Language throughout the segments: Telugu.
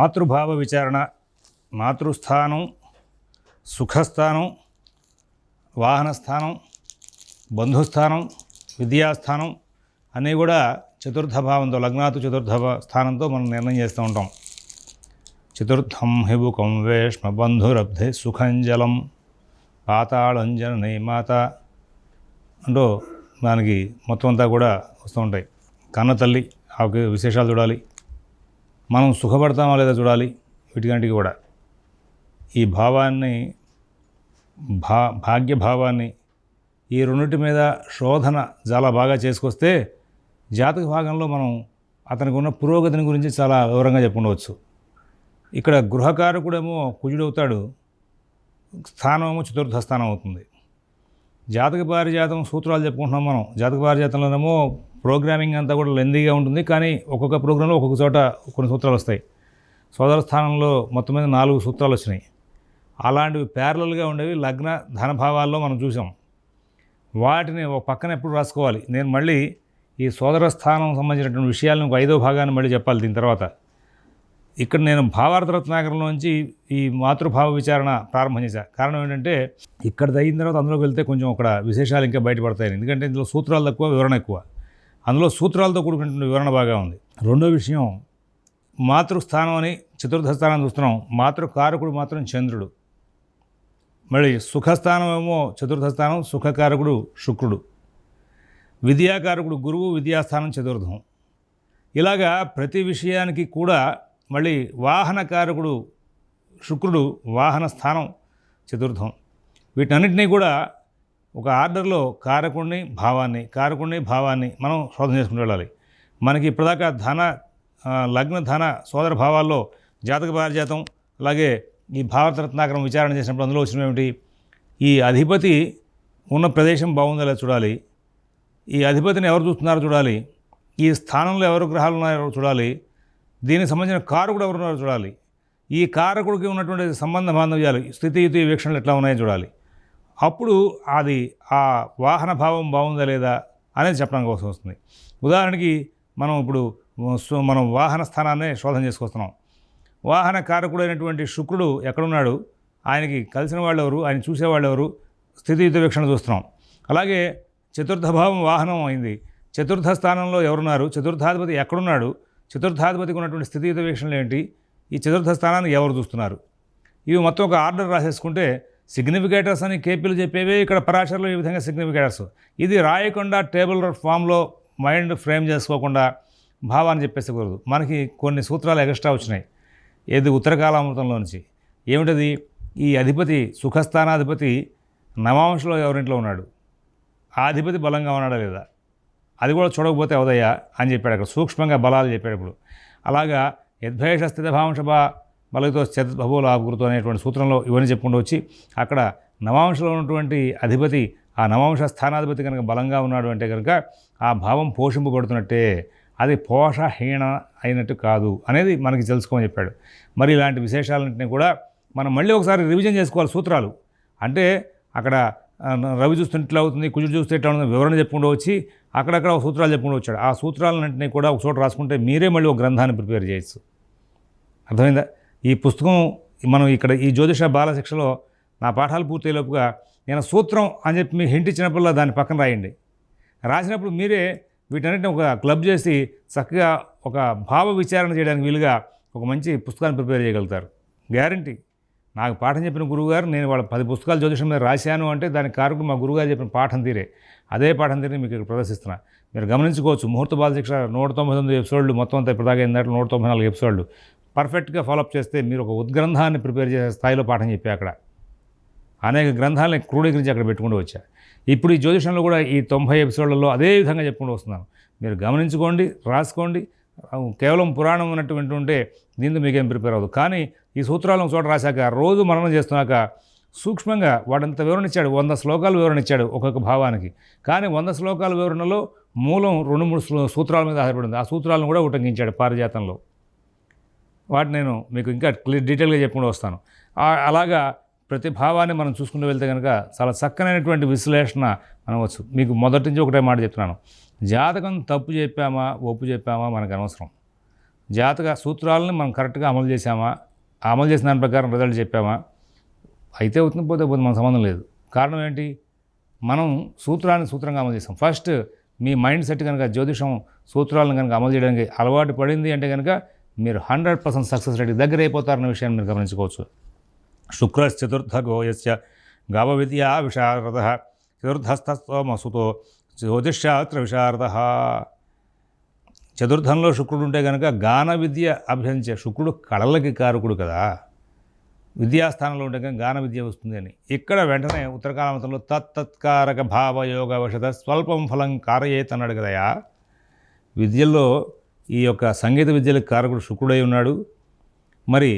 మాతృభావ విచారణ మాతృస్థానం సుఖస్థానం వాహనస్థానం బంధుస్థానం విద్యాస్థానం అన్నీ కూడా చతుర్థ భావంతో లగ్నాతు చతుర్థ స్థానంతో మనం నిర్ణయం చేస్తూ ఉంటాం. చతుర్థం హిబుకం వేష్మ బంధురబ్ధి సుఖంజలం పాతాళంజన మాత అంటూ దానికి మొత్తం అంతా కూడా వస్తూ ఉంటాయి. కన్న తల్లి ఆమెకి విశేషాలు చూడాలి. మనం సుఖపడతామా లేదా చూడాలి? వీటికంటికి కూడా. ఈ భావాన్ని భా భాగ్య భావాన్ని ఈ రెండింటి మీద శోధన చాలా బాగా చేసుకొస్తే జాతక భాగంలో మనం అతనికి ఉన్న పురోగతిని గురించి చాలా వివరంగా చెప్పుకోవచ్చు ఇక్కడ గృహకారకుడేమో కుజుడవుతాడు స్థానమేమో చతుర్థ స్థానం అవుతుంది. జాతక పారిజాతం సూత్రాలు చెప్పుకుంటున్నాం మనం. జాతక పారిజాతంలోనేమో ప్రోగ్రామింగ్ అంతా కూడా లెందీగా ఉంటుంది. కానీ ఒక్కొక్క ప్రోగ్రాంలో ఒక్కొక్క చోట కొన్ని సూత్రాలు వస్తాయి. సోదర స్థానంలో మొత్తం మీద నాలుగు సూత్రాలు వచ్చినాయి. అలాంటివి ప్యారలల్గా ఉండేవి లగ్న ధనభావాల్లో మనం చూసాం. వాటిని ఒక పక్కన ఎప్పుడు రాసుకోవాలి? నేను మళ్ళీ ఈ సోదర స్థానం సంబంధించినటువంటి విషయాలను ఒక ఐదో భాగాన్ని మళ్ళీ చెప్పాలి దీని తర్వాత. ఇక్కడ నేను భావార్థ రత్నాకరంలోంచి ఈ మాతృభావ విచారణ ప్రారంభం చేశాను కారణం ఏంటంటే ఇక్కడ అయిన తర్వాత అందులోకి వెళ్తే కొంచెం అక్కడ విశేషాలు ఇంకా బయటపడతాయి ఎందుకంటే ఇందులో సూత్రాలు తక్కువ వివరణ ఎక్కువ. అందులో సూత్రాలతో కూడుకున్నటువంటి వివరణ బాగా ఉంది. రెండో విషయం మాతృస్థానం అని చతుర్థ స్థానం చూస్తున్నాం. మాతృకారకుడు మాత్రం చంద్రుడు. మళ్ళీ సుఖస్థానం ఏమో చతుర్థ స్థానం సుఖకారకుడు శుక్రుడు. విద్యాకారకుడు గురువు విద్యాస్థానం చతుర్థం. ఇలాగా ప్రతి విషయానికి కూడా మళ్ళీ వాహనకారకుడు శుక్రుడు వాహన స్థానం చతుర్థం. వీటన్నిటినీ కూడా ఒక ఆర్డర్లో కారకుడిని భావాన్ని కారకుడిని భావాన్ని మనం శోధన చేసుకుని వెళ్ళాలి. మనకి ఇప్పటిదాకా ధన లగ్న ధన సోదర భావాల్లో జాతక పారిజాతం అలాగే ఈ భారతరత్నాకరం విచారణ చేసినప్పుడు అందులో వచ్చిన ఏమిటి? ఈ అధిపతి ఉన్న ప్రదేశం బాగుందో లేదా చూడాలి. ఈ అధిపతిని ఎవరు చూస్తున్నారో చూడాలి. ఈ స్థానంలో ఎవరు గ్రహాలు ఉన్నారో చూడాలి. దీనికి సంబంధించిన కారకుడు ఎవరున్నారో చూడాలి. ఈ కారకుడికి ఉన్నటువంటి సంబంధ బాంధవ్యాలు స్థితియుతి వీక్షణలు ఎట్లా ఉన్నాయో చూడాలి. అప్పుడు అది ఆ వాహన భావం బాగుందా లేదా అనేది చెప్పడం కోసం వస్తుంది. ఉదాహరణకి మనం ఇప్పుడు మనం వాహన స్థానాన్ని శోధన చేసుకొస్తున్నాం. వాహన కారకుడైనటువంటి శుక్రుడు ఎక్కడున్నాడు? ఆయనకి కలిసిన వాళ్ళు ఎవరు ఆయన చూసేవాళ్ళు ఎవరు స్థితియుత వీక్షణ చూస్తున్నాం. అలాగే చతుర్థ భావం వాహనం అయింది. చతుర్థ స్థానంలో ఎవరున్నారు? చతుర్థాధిపతి ఎక్కడున్నాడు? చతుర్థాధిపతికి ఉన్నటువంటి స్థితియుత వీక్షణలు ఏంటి? ఈ చతుర్థ స్థానాన్ని ఎవరు చూస్తున్నారు? ఇవి మొత్తం ఒక ఆర్డర్ రాసేసుకుంటే సిగ్నిఫికేటర్స్ అని కేపీలు చెప్పేవి ఇక్కడ పరాశరలో ఈ విధంగా సిగ్నిఫికేటర్స్ ఇది రాయకుండా టేబుల్ ఫామ్లో మైండ్ ఫ్రేమ్ చేసుకోకుండా భావాన్ని చెప్పేసకూడదు మనకి కొన్ని సూత్రాలు ఎక్స్ట్రా వచ్చినాయి. ఏది ఉత్తరకాలామృతంలో నుంచి ఏమిటది? ఈ అధిపతి సుఖస్థానాధిపతి నవాంశలో ఎవరింట్లో ఉన్నాడు? ఆ అధిపతి బలంగా ఉన్నాడా లేదా? అది కూడా చూడకపోతే అవదయ్యా అని చెప్పాడు అక్కడ. సూక్ష్మంగా బలాలు చెప్పాడు ఇప్పుడు అలాగా యద్భేష స్థిత బలతో చత్ బహువుల ఆకృతం అనేటువంటి సూత్రంలో ఇవన్నీ చెప్పుకుంటూ వచ్చి అక్కడ నవాంశలో ఉన్నటువంటి అధిపతి ఆ నవాంశ స్థానాధిపతి కనుక బలంగా ఉన్నాడు అంటే కనుక ఆ భావం పోషింపబడుతున్నట్టే. అది పోషహీన అయినట్టు కాదు అనేది మనకి తెలుసుకోమని చెప్పాడు. మరి ఇలాంటి విశేషాలన్నింటినీ కూడా మనం మళ్ళీ ఒకసారి రివిజన్ చేసుకోవాలి సూత్రాలు. అంటే అక్కడ రవి చూస్తే ఇట్లా అవుతుంది కుజుడు చూస్తే ఇట్లా అవుతుంది వివరణ చెప్పుకుంటూ వచ్చి అక్కడక్కడ ఒక సూత్రాలు చెప్పుకుంటూ వచ్చాడు. ఆ సూత్రాలన్నింటినీ కూడా ఒక చోట రాసుకుంటే మీరే మళ్ళీ ఒక గ్రంథాన్ని ప్రిపేర్ చేయొచ్చు. అర్థమైందా? ఈ పుస్తకం మనం ఇక్కడ ఈ జ్యోతిష బాలశిక్షలో నా పాఠాలు పూర్తయ్యేలోపుగా నేను సూత్రం అని చెప్పి మీకు హింట్ ఇచ్చినప్పుడల్లా దాన్ని పక్కన రాయండి. రాసినప్పుడు మీరే వీటన్నిటిని ఒక క్లబ్ చేసి చక్కగా ఒక భావ విచారణ చేయడానికి వీలుగా ఒక మంచి పుస్తకాన్ని ప్రిపేర్ చేయగలుగుతారు. గ్యారంటీ నాకు పాఠం చెప్పిన గురువుగారు నేను వాళ్ళ పది పుస్తకాలు జ్యోతిషం మీద రాశాను అంటే దానికి కారకుడు మా గురుగారు చెప్పిన పాఠం తీరే. అదే పాఠం తీరే మీకు ఇక్కడ ప్రదర్శిస్తున్నా. మీరు గమనించుకోవచ్చు ముహూర్త బాలశిక్ష నూట తొంభై తొమ్మిది ఎపిసోడ్లు మొత్తం అంతా ఇప్పటిదాకా ఏంటంటే నూట తొంభై నాలుగు ఎపిసోడ్లు. పర్ఫెక్ట్గా ఫాలోఅప్ చేస్తే మీరు ఒక ఉద్గ్రంథాన్ని ప్రిపేర్ చేసే స్థాయిలో పాఠం చెప్పి అక్కడ. అనేక గ్రంథాలను క్రోడీకరించి అక్కడ పెట్టుకుంటూ వచ్చా ఇప్పుడు ఈ జ్యోతిషంలో కూడా ఈ తొంభై ఎపిసోడ్లలో అదే విధంగా చెప్పుకుంటూ వస్తున్నాను. మీరు గమనించుకోండి రాసుకోండి. కేవలం పురాణం ఉన్నటువంటి ఉంటే దీంతో మీకేం ప్రిపేర్ అవ్వదు. కానీ ఈ సూత్రాలను చోట రాశాక రోజు మరణం చేస్తున్నాక సూక్ష్మంగా వాడంత వివరణ ఇచ్చాడు. వంద శ్లోకాలు వివరణ ఇచ్చాడు ఒక్కొక్క భావానికి. కానీ వంద శ్లోకాల వివరణలో మూలం రెండు మూడు సూత్రాల మీద ఆధారపడింది. ఆ సూత్రాలను కూడా ఉటంకించాడు పారిజాతంలో. వాటి నేను మీకు ఇంకా క్లియర్ డీటెయిల్గా చెప్పుకుంటూ వస్తాను. అలాగా ప్రతి భావాన్ని మనం చూసుకుంటూ వెళ్తే కనుక చాలా చక్కనైనటువంటి విశ్లేషణ అనవచ్చు మీకు మొదటి నుంచి ఒకటే మాట చెప్తున్నాను. జాతకం తప్పు చెప్పామా ఒప్పు చెప్పామా మనకు అనవసరం. జాతక సూత్రాలని మనం కరెక్ట్గా అమలు చేసామా అమలు చేసిన దాని ప్రకారం రిజల్ట్ చెప్పామా అయితే అవుతుంది పోతే పోతే మన సంబంధం లేదు. కారణం ఏంటి? మనం సూత్రాన్ని సూత్రంగా అమలు చేస్తాం ఫస్ట్ మీ మైండ్ సెట్ కనుక జ్యోతిషం సూత్రాలను కనుక అమలు చేయడానికి అలవాటు పడింది అంటే కనుక మీరు హండ్రెడ్ పర్సెంట్ సక్సెస్ రేట్కి దగ్గర అయిపోతారన్న విషయాన్ని మీరు గమనించుకోవచ్చు. శుక్రశ్చతుర్థ గోయస్య గావ విద్యా విశారద చతుర్థస్థోమసుతో జ్యోతిష్శాస్త్ర విశారద. చతుర్థంలో శుక్రుడు ఉంటే కనుక గాన విద్య అభ్యసించే శుక్రుడు కళలకి కారకుడు కదా. విద్యాస్థానంలో ఉంటే కనుక గాన విద్య వస్తుంది అని. ఇక్కడ వెంటనే ఉత్తరకాలమతంలో తత్తత్కారక భావయోగ వశత స్వల్పం ఫలం కారయేత్ అన్నాడు కదయా. విద్యలో ఈ యొక్క సంగీత విద్యలకు కారకుడు శుక్రుడై ఉన్నాడు. మరి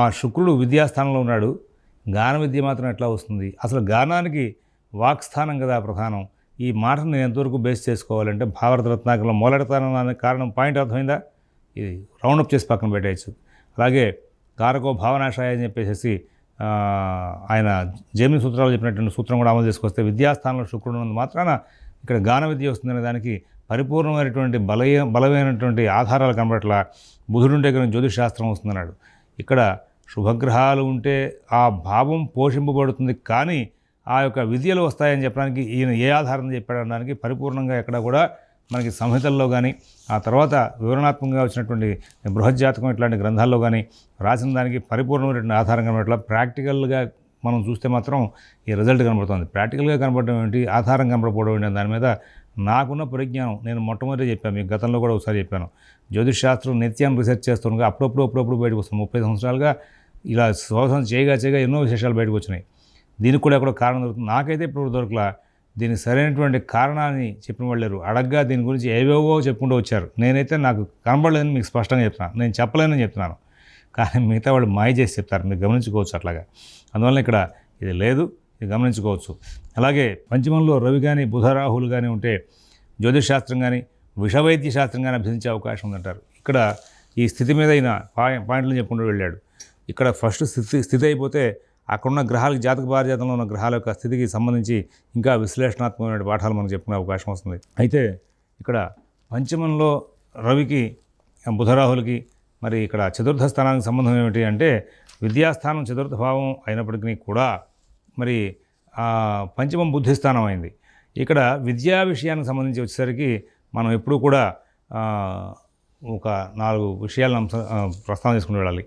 ఆ శుక్రుడు విద్యాస్థానంలో ఉన్నాడు. గాన విద్య మాత్రం ఎట్లా వస్తుంది? అసలు గానానికి వాక్స్థానం కదా ప్రధానం. ఈ మాటను నేను ఎంతవరకు బేస్ చేసుకోవాలంటే భారత రత్నాకరంలో మొదలెడతానన్న అనే కారణం పాయింట్ అర్థమైందా? ఇది రౌండప్ చేసి పక్కన పెట్టేయచ్చు. అలాగే కారకో భావనాశాయ అని చెప్పేసి ఆయన జైమిని సూత్రాలు చెప్పినటువంటి సూత్రం కూడా అమలు చేసుకొస్తే విద్యాస్థానంలో శుక్రుడు ఉన్నందు మాత్రాన ఇక్కడ గాన విద్య వస్తుందనే దానికి పరిపూర్ణమైనటువంటి బలయ బలమైనటువంటి ఆధారాలు కనబడట్లా బుధుడుంటే కనుక జ్యోతిషాస్త్రం వస్తుందన్నాడు. ఇక్కడ శుభగ్రహాలు ఉంటే ఆ భావం పోషింపబడుతుంది కానీ ఆ యొక్క విద్యలు వస్తాయని చెప్పడానికి ఈయన ఏ ఆధారం చెప్పాడనడానికి పరిపూర్ణంగా ఎక్కడ కూడా మనకి సంహితల్లో కానీ ఆ తర్వాత వివరణాత్మకంగా వచ్చినటువంటి బృహజ్జాతకం ఇట్లాంటి గ్రంథాల్లో కానీ రాసిన దానికి పరిపూర్ణమైనటువంటి ఆధారం కనబడట్లా. ప్రాక్టికల్గా మనం చూస్తే మాత్రం ఈ రిజల్ట్ కనబడుతుంది. ప్రాక్టికల్గా కనబడడం ఏంటి? ఆధారం కనబడపోవడం ఏంటి? దాని మీద నాకున్న పరిజ్ఞానం నేను మొట్టమొదటి చెప్పాను మీకు గతంలో కూడా ఒకసారి చెప్పాను. జ్యోతిష్ శాస్త్రం నిత్యం రీసెర్చ్ చేస్తుండగా అప్పుడప్పుడు అప్పుడప్పుడు బయటకు వస్తుంది. ముప్పై సంవత్సరాలుగా ఇలా శోధన చేయగా చేయగా ఎన్నో విశేషాలు బయటకు వచ్చినాయి. దీనికి కూడా ఎక్కడో కారణం దొరుకుతుంది. నాకైతే ఇప్పుడు దొరకలా దీనికి సరైనటువంటి కారణాన్ని చెప్పిన వాళ్ళు లేరు. అడగ్గా దీని గురించి ఏవేవో చెప్పుకుంటూ వచ్చారు. నేనైతే నాకు కనబడలేదని మీకు స్పష్టంగా చెప్తున్నాను నేను చెప్పలేనని చెప్తున్నాను. కానీ మిగతా వాళ్ళు మాయ చేసి చెప్తారు. మీరు గమనించుకోవచ్చు అట్లాగా. అందువల్ల ఇక్కడ ఇది లేదు. ఇది గమనించుకోవచ్చు. అలాగే పంచమంలో రవి కానీ బుధరాహులు కానీ ఉంటే జ్యోతిష్శాస్త్రం కానీ విషవైద్య శాస్త్రం కానీ అభ్యసించే అవకాశం ఉందంటారు. ఇక్కడ ఈ స్థితి మీద అయిన పాయింట్లు చెప్పుకుంటూ వెళ్ళాడు. ఇక్కడ ఫస్ట్ స్థితి స్థితి అయిపోతే అక్కడున్న గ్రహాలకు జాతక భారజాతంలో ఉన్న గ్రహాల యొక్క స్థితికి సంబంధించి ఇంకా విశ్లేషణాత్మకమైన పాఠాలు మనకు చెప్పుకునే అవకాశం వస్తుంది. అయితే ఇక్కడ పంచమంలో రవికి బుధరాహులకి మరి ఇక్కడ చతుర్థ స్థానానికి సంబంధం ఏమిటి అంటే విద్యాస్థానం చతుర్థ భావం అయినప్పటికీ కూడా మరి పంచమం బుద్ధిస్థానం అయింది. ఇక్కడ విద్యా విషయానికి సంబంధించి వచ్చేసరికి మనం ఎప్పుడూ కూడా ఒక నాలుగు విషయాలను అంశ ప్రస్తావన చేసుకుని వెళ్ళాలి.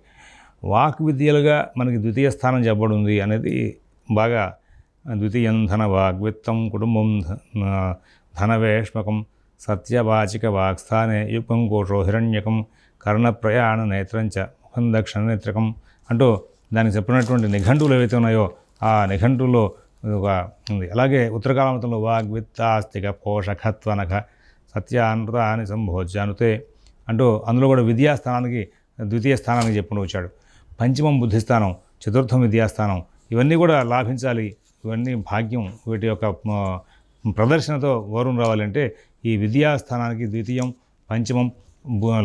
వాక్ విద్యలుగా మనకి ద్వితీయ స్థానం చెప్పబడి ఉంది అనేది బాగా ద్వితీయం ధన వాగ్విత్తం కుటుంబం ధనవేష్మకం సత్యవాచిక వాక్స్థానే యుగం కోషో హిరణ్యకం కర్ణప్రయాణ నేత్రంచ ముఖం దక్షిణ నేత్రకం అంటూ దానికి చెప్పినటువంటి నిఘంటువులు ఏవైతే ఉన్నాయో ఆ నిఘంటువులో ఒక అలాగే ఉత్తరకాలమతంలో వాగ్విత్తాస్తిక పోషకత్వనక సత్యానృతాన్ని సంభోజ్యానుతే అంటూ అందులో కూడా విద్యాస్థానానికి ద్వితీయ స్థానానికి చెప్పుకుంటూ వచ్చాడు. పంచమం బుద్ధిస్థానం చతుర్థం విద్యాస్థానం ఇవన్నీ కూడా లాభించాలి. ఇవన్నీ భాగ్యం. వీటి యొక్క ప్రదర్శనతో గౌరవం రావాలంటే ఈ విద్యాస్థానానికి ద్వితీయం పంచమం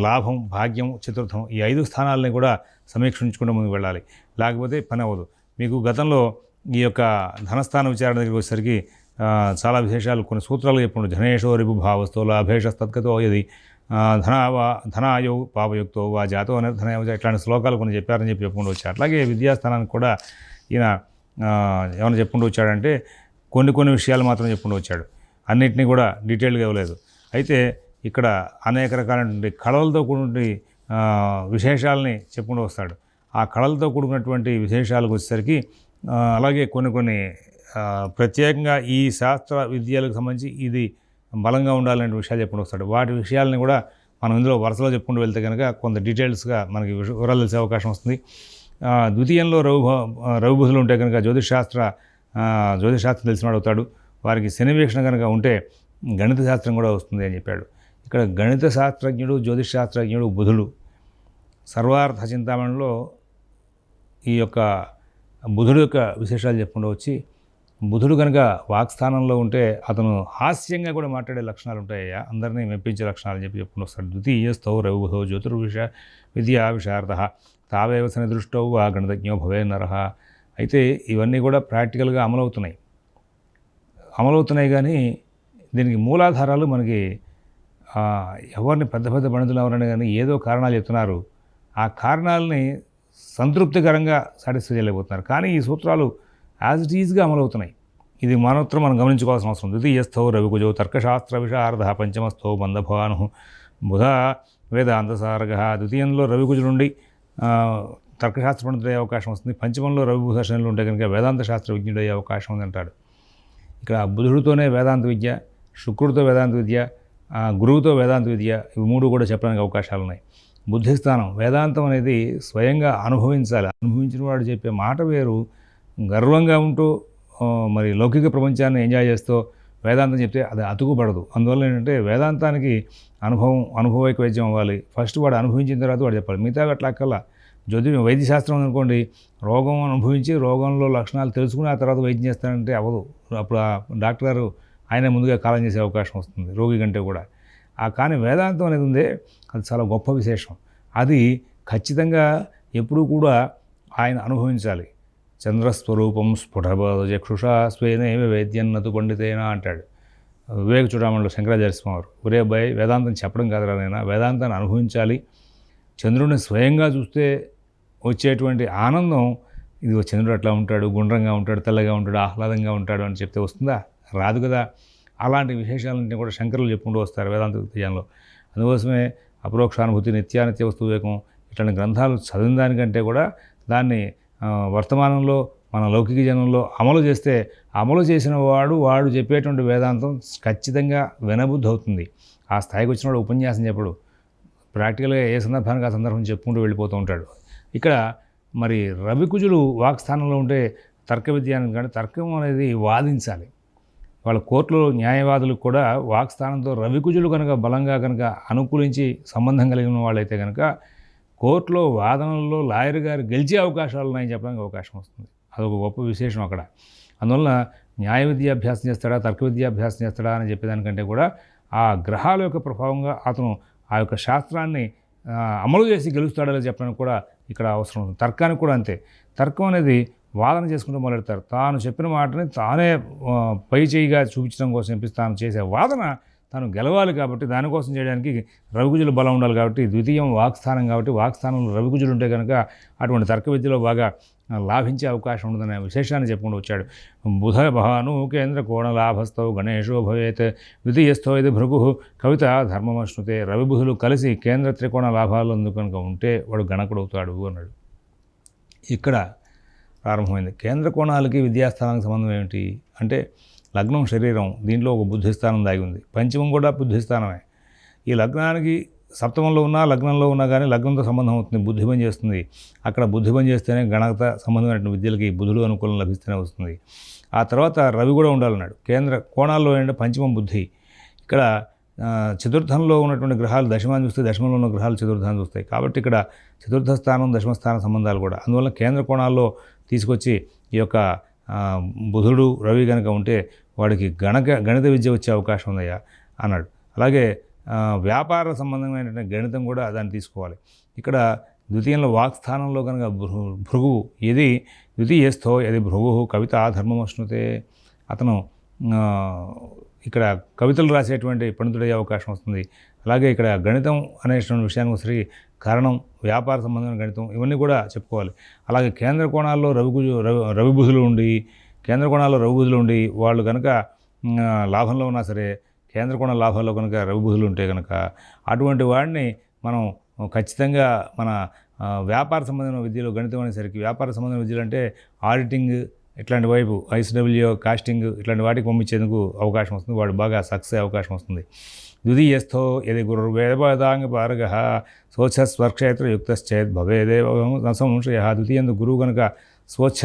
లాభం భాగ్యం చతుర్థం ఈ ఐదు స్థానాలని కూడా సమీక్షించుకుంటూ ముందుకు వెళ్ళాలి. లేకపోతే పని అవ్వదు. మీకు గతంలో ఈ యొక్క ధనస్థాన విచారణ దగ్గరికి వచ్చేసరికి చాలా విశేషాలు కొన్ని సూత్రాలు చెప్పుడు ధనేశో రిపు భావస్థో లాభేష తద్గతో యది ధనావా ధనాయో పాపయుక్తో వా జాతో అనేది ఇట్లాంటి శ్లోకాలు కొన్ని చెప్పారని చెప్పి చెప్పుకుంటూ వచ్చారు అట్లాగే విద్యాస్థానానికి కూడా ఈయన ఏమైనా చెప్పుకుంటూ వచ్చాడంటే కొన్ని కొన్ని విషయాలు మాత్రం చెప్పుకుంటూ వచ్చాడు అన్నిటినీ కూడా డీటెయిల్గా ఇవ్వలేదు. అయితే ఇక్కడ అనేక రకాలైనటువంటి కళలతో కూడినటువంటి విశేషాలని చెప్పుకుంటూ వస్తాడు ఆ కళలతో కూడుకున్నటువంటి విశేషాలకు వచ్చేసరికి అలాగే కొన్ని కొన్ని ప్రత్యేకంగా ఈ శాస్త్ర విద్యలకు సంబంధించి ఇది బలంగా ఉండాలనే విషయాలు చెప్పుకుంటూ వస్తాడు. వాటి విషయాలని కూడా మనం ఇందులో వరుసలో చెప్పుకుంటూ వెళ్తే కనుక కొంత డీటెయిల్స్గా మనకి వివరాలు తెలిసే అవకాశం వస్తుంది. ద్వితీయంలో రవి భా- రవి బుధులు ఉంటే కనుక జ్యోతిష్ శాస్త్ర జ్యోతిష్ శాస్త్రం తెలిసినాడు అవుతాడు. వారికి శని వీక్షణ కనుక ఉంటే గణిత శాస్త్రం కూడా వస్తుంది అని చెప్పాడు. ఇక్కడ గణిత శాస్త్రజ్ఞుడు జ్యోతిష్ శాస్త్రజ్ఞుడు బుధుడు. సర్వార్థ చింతామణిలో ఈ యొక్క బుధుడు యొక్క విశేషాలు చెప్పుకుంటూ వచ్చి బుధుడు కనుక వాక్స్థానంలో ఉంటే అతను హాస్యంగా కూడా మాట్లాడే లక్షణాలు ఉంటాయా అందరినీ మెప్పించే లక్షణాలు అని చెప్పి చెప్పుకుని వస్తాడు. ద్వితీయస్థౌ రఘుబుధో జ్యోతిర్విష విద్యా విశారద తావేవసని దృష్టౌ ఆ గణితజ్ఞో భవే నరహ అయితే ఇవన్నీ కూడా ప్రాక్టికల్గా అమలవుతున్నాయి. అమలవుతున్నాయి కానీ దీనికి మూలాధారాలు మనకి ఎవరిని పెద్ద పెద్ద పండితులు ఎవరైనా కానీ ఏదో కారణాలు చెప్తున్నారు. ఆ కారణాలని సంతృప్తికరంగా సాటిస్ఫై చేయలేకపోతున్నారు. కానీ ఈ సూత్రాలు యాజ్ ఇట్ ఈజ్గా అమలవుతున్నాయి. ఇది మాత్రం మనం గమనించుకోవాల్సిన అవసరం ఉంది. ద్వితీయస్థౌ రవికుజో తర్కశాస్త్ర విశారద పంచమస్థౌ బంధభాను బుధ వేదాంతసారగ ద్వితీయంలో రవికుజు నుండి ఆ, తర్కశాస్త్ర పండితుడయ్యే అవకాశం వస్తుంది. పంచమంలో రవి బుధ శనులు ఉంటే కనుక వేదాంత శాస్త్ర విజ్ఞుడయ్యే అవకాశం ఉంది అంటాడు ఇక్కడ బుధుడితోనే వేదాంత విద్య శుక్రుడితో వేదాంత విద్య గురువుతో వేదాంత విద్య ఇవి మూడు కూడా చెప్పడానికి అవకాశాలు ఉన్నాయి బుద్ధిస్థానం వేదాంతం అనేది స్వయంగా అనుభవించాలి. అనుభవించిన వాడు చెప్పే మాట వేరు. గర్వంగా ఉంటూ మరి లౌకిక ప్రపంచాన్ని ఎంజాయ్ చేస్తూ వేదాంతం చెప్తే అది అతుకుపడదు. అందువల్ల ఏంటంటే వేదాంతానికి అనుభవం అనుభవైక వైద్యం అవ్వాలి. ఫస్ట్ వాడు అనుభవించిన తర్వాత వాడు చెప్పాలి. మిగతా అట్లా అక్కల్లా జ్యోతి వైద్యశాస్త్రం అనుకోండి రోగం అనుభవించి రోగంలో లక్షణాలు తెలుసుకుని ఆ తర్వాత వైద్యం చేస్తానంటే అవ్వదు. అప్పుడు ఆ డాక్టర్ గారు ఆయన ముందుగా కాలం చేసే అవకాశం వస్తుంది రోగి కంటే కూడా. ఆ కానీ వేదాంతం అనేది ఉందే అది చాలా గొప్ప విశేషం. అది ఖచ్చితంగా ఎప్పుడూ కూడా ఆయన అనుభవించాలి. చంద్రస్వరూపం స్ఫుటబోధచక్షుషా స్వేనేమి వేద్యన్నతు పండితేనా అంటాడు. వివేక చూడమణిలో శంకరాచార్య స్వామి ఒరే అబ్బాయి వేదాంతం చెప్పడం కాదురా నేను వేదాంతాన్ని అనుభవించాలి. చంద్రుడిని స్వయంగా చూస్తే వచ్చేటువంటి ఆనందం ఇది చంద్రుడు అట్లా ఉంటాడు గుండ్రంగా ఉంటాడు తెల్లగా ఉంటాడు ఆహ్లాదంగా ఉంటాడు అని చెప్తే వస్తుందా? రాదు కదా. అలాంటి విశేషాలన్నీ కూడా శంకరులు చెప్పుకుంటూ వస్తారు వేదాంత విద్యాల్లో అందుకోసమే అపరోక్షానుభూతి నిత్యానిత్య వస్తు వివేకం ఇట్లాంటి గ్రంథాలు చదివిన దానికంటే కూడా దాన్ని వర్తమానంలో మన లౌకిక జనంలో అమలు చేస్తే అమలు చేసిన వాడు వాడు చెప్పేటువంటి వేదాంతం ఖచ్చితంగా వినబుద్ధి అవుతుంది. ఆ స్థాయికి వచ్చినవాడు ఉపన్యాసం చెప్పడు. ప్రాక్టికల్గా ఏ సందర్భానికి ఆ సందర్భం చెప్పుకుంటూ వెళ్ళిపోతూ ఉంటాడు. ఇక్కడ మరి రవికుజులు వాక్స్థానంలో ఉంటే తర్క విద్య కానీ తర్కం అనేది వాదించాలి. వాళ్ళ కోర్టులో న్యాయవాదులు కూడా వాక్స్థానంతో రవికుజులు కనుక బలంగా కనుక అనుకూలించి సంబంధం కలిగిన వాళ్ళైతే కనుక కోర్టులో వాదనల్లో లాయర్ గారు గెలిచే అవకాశాలు ఉన్నాయని చెప్పడానికి అవకాశం వస్తుంది. అదొక గొప్ప విశేషం అక్కడ. అందువల్ల న్యాయ విద్యాభ్యాసం చేస్తాడా తర్క విద్యాభ్యాసం చేస్తాడా అని చెప్పేదానికంటే కూడా ఆ గ్రహాల యొక్క ప్రభావంగా అతను ఆ యొక్క శాస్త్రాన్ని అమలు చేసి గెలుస్తాడో చెప్పడానికి కూడా ఇక్కడ అవసరం ఉంది. తర్కానికి కూడా అంతే. తర్కం అనేది వాదన చేసుకుంటూ మొదలెడతారు. తాను చెప్పిన మాటని తానే పై చేయిగా చూపించడం కోసం తాను చేసే వాదన తాను గెలవాలి కాబట్టి దానికోసం చేయడానికి రవికుజుల బలం ఉండాలి కాబట్టి ద్వితీయం వాక్స్థానం కాబట్టి వాక్స్థానంలో రవికుజులు ఉంటే కనుక అటువంటి తర్క విద్యలో బాగా లాభించే అవకాశం ఉందనే విశేషాన్ని చెప్పుకుంటూ వచ్చాడు. బుధ భాను కేంద్ర కోణ లాభస్థౌ గణేశో భవేత్ ద్వితీయస్థో ఇది భృగు కవిత ధర్మమశ్నుతే రవిబుధులు కలిసి కేంద్ర త్రికోణ లాభాలు అందుకు కనుక ఉంటే వాడు గణకుడు అవుతాడు అన్నాడు. ఇక్కడ ప్రారంభమైంది. కేంద్ర కోణాలకి విద్యాస్థానానికి సంబంధం ఏమిటి? అంటే లగ్నం శరీరం దీంట్లో ఒక బుద్ధిస్థానం దాగి ఉంది. పంచమం కూడా బుద్ధిస్థానమే ఈ లగ్నానికి సప్తమంలో ఉన్నా లగ్నంలో ఉన్నా కానీ లగ్నంతో సంబంధం అవుతుంది బుద్ధి పని చేస్తుంది. అక్కడ బుద్ధి పని చేస్తేనే గణత సంబంధమైనటువంటి విద్యలకి బుధుడు అనుకూలం లభిస్తూనే వస్తుంది. ఆ తర్వాత రవి కూడా ఉండాలన్నాడు. కేంద్ర కోణాల్లో ఏంటంటే పంచమం బుద్ధి. ఇక్కడ చతుర్థంలో ఉన్నటువంటి గ్రహాలు దశమాన్ని చూస్తే దశమంలో ఉన్న గ్రహాలు చతుర్థాన్ని చూస్తాయి. కాబట్టి ఇక్కడ చతుర్థ స్థానం దశమ స్థాన సంబంధాలు కూడా. అందువల్ల కేంద్ర కోణాల్లో తీసుకొచ్చి ఈ యొక్క బుధుడు రవి కనుక ఉంటే వాడికి గణక గణిత విద్య వచ్చే అవకాశం ఉందయ్యా అన్నాడు. అలాగే వ్యాపార సంబంధమైనటువంటి గణితం కూడా దాన్ని తీసుకోవాలి. ఇక్కడ ద్వితీయంలో వాక్స్థానంలో కనుక భృ భృగువు ఇది ద్వితీయస్థో ఇది భృగు కవిత ధర్మమశ్నుతే. అతను ఇక్కడ కవితలు రాసేటువంటి పండితుడయ్యే అవకాశం వస్తుంది. అలాగే ఇక్కడ గణితం అనేటువంటి విషయానికి వచ్చేసరికి కారణం వ్యాపార సంబంధమైన గణితం ఇవన్నీ కూడా చెప్పుకోవాలి. అలాగే కేంద్ర కోణాల్లో రవిగుజు రవి రవిబుధులు ఉండి కేంద్ర కోణాల్లో రవిబుధులు ఉండి వాళ్ళు కనుక లాభంలో ఉన్నా సరే కేంద్ర కోణ లాభాల్లో కనుక రవిబుధులు ఉంటే కనుక అటువంటి వాడిని మనం ఖచ్చితంగా మన వ్యాపార సంబంధమైన విద్యలో గణితం అనేసరికి వ్యాపార సంబంధమైన విద్యలు అంటే ఆడిటింగ్ ఇట్లాంటి వైపు ఐసీడబ్ల్యూ కాస్టింగ్ ఇట్లాంటి వాటికి పంపించేందుకు అవకాశం వస్తుంది. వాడు బాగా సక్సెస్ అవకాశం వస్తుంది. ద్వితీయస్థో యది గురు పారగ స్వచ్ఛ స్వక్షేత్రయుక్తశ్చేత్ భవేదేవ సంశయ ద్వితీయందు గురువు కనుక స్వచ్ఛ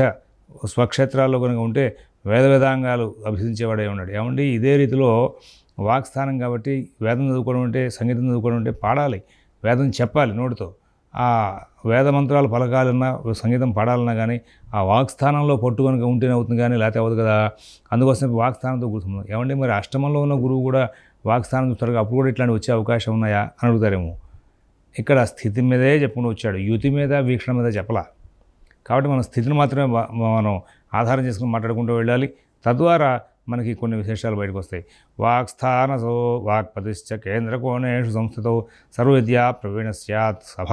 స్వక్షేత్రాల్లో కనుక ఉంటే వేద వేదాంగాలు అభ్యసించేవాడే ఉన్నాడు। ఏమండి? ఇదే రీతిలో వాక్స్థానం కాబట్టి వేదం చదువుకోవడం అంటే సంగీతం చదువుకోవడం అంటే పాడాలి వేదం చెప్పాలి నోటితో। ఆ వేద మంత్రాలు పలకాలన్నా సంగీతం పాడాలన్నా కానీ ఆ వాక్స్థానంలో పట్టు కనుక ఉంటేనే అవుతుంది కానీ లేకపోతే అవ్వదు కదా? అందుకోసం వాక్స్థానంతో కూర్చున్నాం ఏమంటే మరి అష్టమంలో ఉన్న గురువు కూడా వాక్స్థానం చూస్తారు అప్పుడు కూడా ఇట్లాంటి వచ్చే అవకాశం ఉన్నాయా అని అడుగుతారేమో. ఇక్కడ స్థితి మీదే చెప్పుకుని వచ్చాడు. యుతి మీద వీక్షణ మీద చెప్పలా. కాబట్టి మన స్థితిని మాత్రమే మనం ఆధారం చేసుకుని మాట్లాడుకుంటూ వెళ్ళాలి. తద్వారా మనకి కొన్ని విశేషాలు బయటకు వస్తాయి. వాక్స్థానసో వాక్పతిశ్చ కేంద్రకోణేషు సంస్థతో సర్వవిద్యా ప్రవీణ సత్ సభ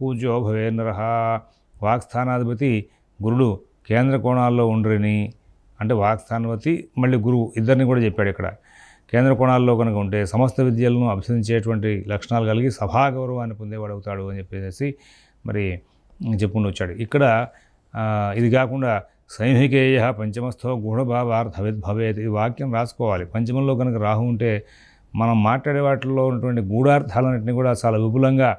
పూజ్యో భవేంద్ర వాక్స్థానాధిపతి గురుడు కేంద్ర కోణాల్లో ఉండరని. అంటే వాక్స్థానపతి మళ్ళీ గురువు ఇద్దరిని కూడా చెప్పాడు ఇక్కడ. కేంద్ర కోణాల్లో కనుక ఉంటే సమస్త విద్యలను అభ్యసించేటువంటి లక్షణాలు కలిగి సభా గౌరవాన్ని పొందేవాడు అవుతాడు అని చెప్పేసి మరి చెప్పుకుంటూ వచ్చాడు. ఇక్కడ ఇది కాకుండా సైనికేయ పంచమస్థో గూఢభావార్థవిద్ భవేత్ ఈ వాక్యం రాసుకోవాలి. పంచమంలో కనుక రాహు ఉంటే మనం మాట్లాడే వాటిల్లో ఉన్నటువంటి గూఢార్థాలన్నింటినీ కూడా చాలా విపులంగా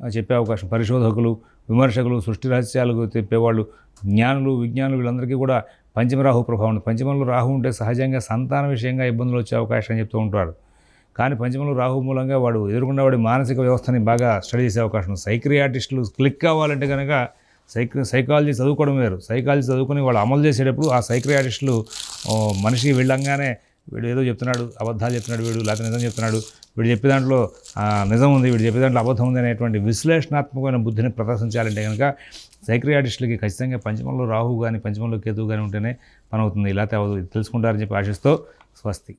చెప్పే అవకాశం. పరిశోధకులు విమర్శకులు సృష్టి రహస్యాలు చెప్పేవాళ్ళు జ్ఞానులు విజ్ఞానులు వీళ్ళందరికీ కూడా పంచమరాహు ప్రభావం. పంచమంలో రాహు ఉంటే సహజంగా సంతాన విషయంగా ఇబ్బందులు వచ్చే అవకాశం చెప్తూ ఉంటారు కానీ పంచమంలో రాహు మూలంగా వాడు ఎదుర్కొన్న వాడి మానసిక వ్యవస్థని బాగా స్టడీ చేసే అవకాశం సైక్రియాటిస్టులు క్లిక్ కావాలంటే కనుక సైక్ సైకాలజీ చదువుకోవడం వేరు. సైకాలజీ చదువుకొని వాళ్ళు అమలు చేసేటప్పుడు ఆ సైక్రియాటిస్టులు మనిషి వెళ్ళంగానే వీడు ఏదో చెప్తున్నాడు అబద్ధాలు చెప్తున్నాడు వీడు లేకపోతే నిజం చెప్తున్నాడు. వీడు చెప్పే దాంట్లో నిజం ఉంది వీడు చెప్పే దాంట్లో అబద్ధం ఉంది అనేటువంటి విశ్లేషణాత్మకమైన బుద్ధిని ప్రదర్శించాలంటే కనుక సైక్రియాటిస్టులకి ఖచ్చితంగా పంచమంలో రాహు కానీ పంచమంలో కేతువు కానీ ఉంటేనే పని అవుతుంది. ఇలా అవ్వదు తెలుసుకుంటారని చెప్పి ఆశిస్తూ స్వస్తి.